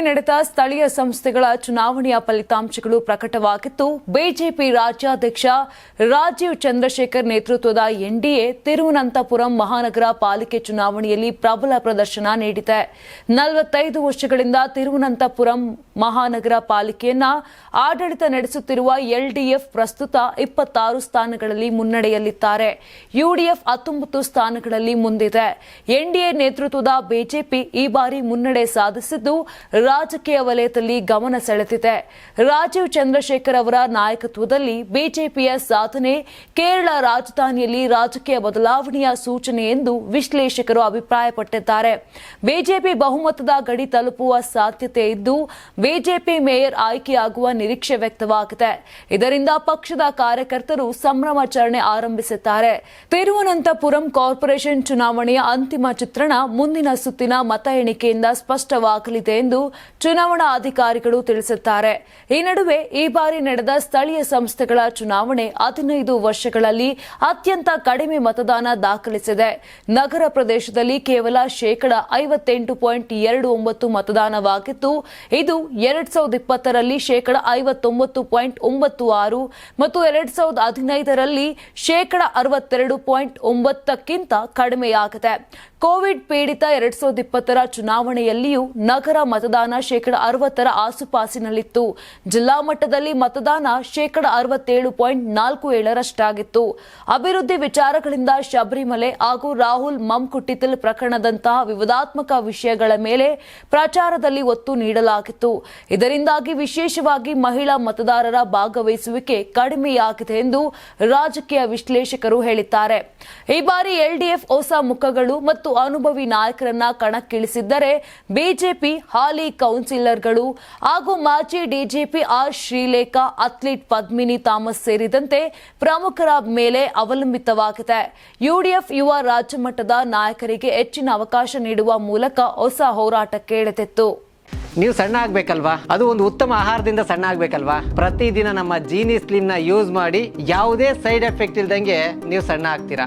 ನಡೆದ ಸ್ಥಳೀಯ ಸಂಸ್ಥೆಗಳ ಚುನಾವಣೆಯ ಫಲಿತಾಂಶಗಳು ಪ್ರಕಟವಾಗಿದ್ದು ಬಿಜೆಪಿ ರಾಜ್ಯಾಧ್ಯಕ್ಷ ರಾಜೀವ್ ಚಂದ್ರಶೇಖರ್ ನೇತೃತ್ವದ ಎನ್ಡಿಎ ತಿರುವನಂತಪುರಂ ಮಹಾನಗರ ಪಾಲಿಕೆ ಚುನಾವಣೆಯಲ್ಲಿ ಪ್ರಬಲ ಪ್ರದರ್ಶನ ನೀಡಿದೆ. ನಲವತ್ತೈದು ವರ್ಷಗಳಿಂದ ತಿರುವನಂತಪುರಂ ಮಹಾನಗರ ಪಾಲಿಕೆಯನ್ನ ಆಡಳಿತ ನಡೆಸುತ್ತಿರುವ ಎಲ್ಡಿಎಫ್ ಪ್ರಸ್ತುತ ಇಪ್ಪತ್ತಾರು ಸ್ಥಾನಗಳಲ್ಲಿ ಮುನ್ನಡೆಯಲ್ಲಿದ್ದಾರೆ. ಯುಡಿಎಫ್ ಹತ್ತೊಂಬತ್ತು ಸ್ಥಾನಗಳಲ್ಲಿ ಮುಂದಿದೆ. ಎನ್ಡಿಎ ನೇತೃತ್ವದ ಬಿಜೆಪಿ ಈ ಬಾರಿ ಮುನ್ನಡೆ ಸಾಧಿಸಿದ್ದು ರಾಜಕೀಯ ವಲಯದಲ್ಲಿ ಗಮನ ಸೆಳೆದಿದೆ. ರಾಜೀವ್ ಚಂದ್ರಶೇಖರ್ ಅವರ ನಾಯಕತ್ವದಲ್ಲಿ ಬಿಜೆಪಿಯ ಸಾಧನೆ, ಕೇರಳ ರಾಜಧಾನಿಯಲ್ಲಿ ರಾಜಕೀಯ ಬದಲಾವಣೆಯ ಸೂಚನೆ ಎಂದು ವಿಶ್ಲೇಷಕರು ಅಭಿಪ್ರಾಯಪಟ್ಟಿದ್ದಾರೆ. ಬಿಜೆಪಿ ಬಹುಮತದ ಗಡಿ ತಲುಪುವ ಸಾಧ್ಯತೆ ಇದ್ದು, ಬಿಜೆಪಿ ಮೇಯರ್ ಆಯ್ಕೆಯಾಗುವ ನಿರೀಕ್ಷೆ ವ್ಯಕ್ತವಾಗಿದೆ. ಇದರಿಂದ ಪಕ್ಷದ ಕಾರ್ಯಕರ್ತರು ಸಂಭ್ರಮಾಚರಣೆ ಆರಂಭಿಸಿದ್ದಾರೆ. ತಿರುವನಂತಪುರಂ ಕಾರ್ಪೊರೇಷನ್ ಚುನಾವಣೆಯ ಅಂತಿಮ ಚಿತ್ರಣ ಮುಂದಿನ ಸುತ್ತಿನ ಮತ ಎಣಿಕೆಯಿಂದ ಸ್ಪಷ್ಟವಾಗಲಿದೆ ಎಂದು ಚುನಾವಣಾ ಅಧಿಕಾರಿಗಳು ತಿಳಿಸುತ್ತಾರೆ. ಈ ನಡುವೆ ಈ ಬಾರಿ ನಡೆದ ಸ್ಥಳೀಯ ಸಂಸ್ಥೆಗಳ ಚುನಾವಣೆ ಹದಿನೈದು ವರ್ಷಗಳಲ್ಲಿ ಅತ್ಯಂತ ಕಡಿಮೆ ಮತದಾನ ದಾಖಲಿಸಿದೆ. ನಗರ ಪ್ರದೇಶದಲ್ಲಿ ಕೇವಲ ಶೇಕಡ ಐವತ್ತೆಂಟು ಪಾಯಿಂಟ್ ಎರಡು ಒಂಬತ್ತು ಮತದಾನವಾಗಿದ್ದು, ಇದು ಎರಡ್ ಸಾವಿರದ ಇಪ್ಪತ್ತರಲ್ಲಿ ಶೇಕಡ ಐವತ್ತೊಂಬತ್ತು ಪಾಯಿಂಟ್ ಒಂಬತ್ತು ಆರು ಮತ್ತು ಎರಡ್ ಸಾವಿರದ ಹದಿನೈದರಲ್ಲಿ ಶೇಕಡ ಅರವತ್ತೆರಡು ಪಾಯಿಂಟ್ ಒಂಬತ್ತಕ್ಕಿಂತ ಕಡಿಮೆಯಾಗಿದೆ. ಕೋವಿಡ್ ಪೀಡಿತ ಎರಡ್ ಸಾವಿರದ ಇಪ್ಪತ್ತರ ಚುನಾವಣೆಯಲ್ಲಿಯೂ ನಗರ ಮತದಾನ ಶೇಕಡ ಅರವತ್ತರ ಆಸುಪಾಸಿನಲ್ಲಿತ್ತು. ಜಿಲ್ಲಾ ಮಟ್ಟದಲ್ಲಿ ಮತದಾನ ಶೇಕಡ ಅರವತ್ತೇಳು ಪಾಯಿಂಟ್ ನಾಲ್ಕು ಏಳರಷ್ಟಾಗಿತ್ತು. ಅಭಿವೃದ್ಧಿ ವಿಚಾರಗಳಿಂದ ಶಬರಿಮಲೆ ಹಾಗೂ ರಾಹುಲ್ ಮಮ್ಕುಟ್ಟಿತಿಲ್ ಪ್ರಕರಣದಂತಹ ವಿವಾದಾತ್ಮಕ ವಿಷಯಗಳ ಮೇಲೆ ಪ್ರಚಾರದಲ್ಲಿ ಒತ್ತು ನೀಡಲಾಗಿತ್ತು. ಇದರಿಂದಾಗಿ ವಿಶೇಷವಾಗಿ ಮಹಿಳಾ ಮತದಾರರ ಭಾಗವಹಿಸುವಿಕೆ ಕಡಿಮೆಯಾಗಿದೆ ಎಂದು ರಾಜಕೀಯ ವಿಶ್ಲೇಷಕರು ಹೇಳಿದ್ದಾರೆ. ಈ ಬಾರಿ ಎಲ್ಡಿಎಫ್ ಹೊಸ ಮುಖಗಳು ಮತ್ತು ಅನುಭವಿ ನಾಯಕರನ್ನ ಕಣಕ್ಕಿಳಿಸಿದ್ದರೆ ಬಿಜೆಪಿ ಹಾಲಿ ಕೌನ್ಸಿಲರ್ಗಳು ಹಾಗೂ ಮಾಜಿ DGP R Sreelekha, athlete Padmini Thomas ಸೇರಿದಂತೆ ಪ್ರಮುಖರ ಮೇಲೆ ಅವಲಂಬಿತವಾಗಿದೆ. ಯುಡಿಎಫ್ ಯುವ ರಾಜ್ಯ ಮಟ್ಟದ ನಾಯಕರಿಗೆ ಹೆಚ್ಚಿನ ಅವಕಾಶ ನೀಡುವ ಮೂಲಕ ಹೊಸ ಹೋರಾಟಕ್ಕೆ ಕೇಳತಿತ್ತು. ನೀವು ಸಣ್ಣ ಆಗ್ಬೇಕಲ್ವಾ? ಅದು ಒಂದು ಉತ್ತಮ ಆಹಾರದಿಂದ ಸಣ್ಣ ಆಗ್ಬೇಕಲ್ವಾ? ಪ್ರತಿದಿನ ನಮ್ಮ ಜೀನಿ ಸ್ಲಿಮ್ನ ಯೂಸ್ ಮಾಡಿ ಯಾವುದೇ ಸೈಡ್ ಎಫೆಕ್ಟ್ ಇಲ್ದಂಗೆ ನೀವು ಸಣ್ಣ ಆಗ್ತೀರಾ?